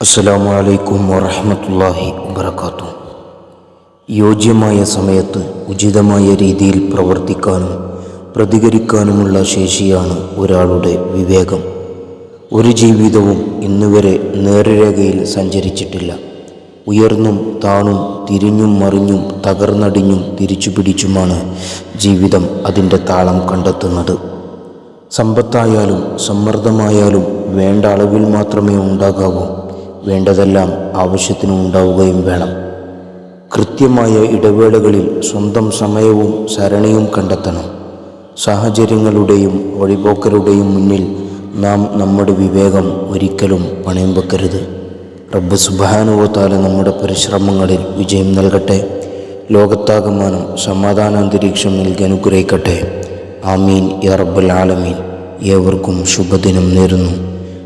അസ്സലാമു അലൈക്കും വറഹമത്തല്ലാഹി വബർക്കാത്തു യോജ്യമായ സമയത്ത് ഉചിതമായ രീതിയിൽ പ്രവർത്തിക്കാനും പ്രതികരിക്കാനുമുള്ള ശേഷിയാണ് ഒരാളുടെ വിവേകം. ഒരു ജീവിതവും ഇന്നുവരെ നേർരേഖയിൽ സഞ്ചരിച്ചിട്ടില്ല. ഉയർന്നും താണും തിരിഞ്ഞും മറിഞ്ഞും തകർന്നടിഞ്ഞും തിരിച്ചു പിടിച്ചുമാണ് ജീവിതം അതിന്റെ താളം കണ്ടെത്തുന്നത്. സമ്പത്തായാലും സമ്മർദ്ദമായാലും വേണ്ട അളവിൽ മാത്രമേ ഉണ്ടാകാവൂ. വേണ്ടതെല്ലാം ആവശ്യത്തിന് ഉണ്ടാവുകയും വേണം. കൃത്യമായ ഇടവേളകളിൽ സ്വന്തം സമയവും സരണിയും കണ്ടെത്തണം. സാഹചര്യങ്ങളുടെയും വഴിപോക്കരുടെയും മുന്നിൽ നാം നമ്മുടെ വിവേകം ഒരിക്കലും പണയം വെക്കരുത് റബ്ബ് സുബാനുവത്താല നമ്മുടെ പരിശ്രമങ്ങളിൽ വിജയം നൽകട്ടെ. ലോകത്താകമാനം സമാധാനാന്തരീക്ഷം നൽകി അനുഗ്രഹിക്കട്ടെ. ആമീൻ. യാ ആലമീൻ. ഏവർക്കും ശുഭദിനം നേരുന്നു.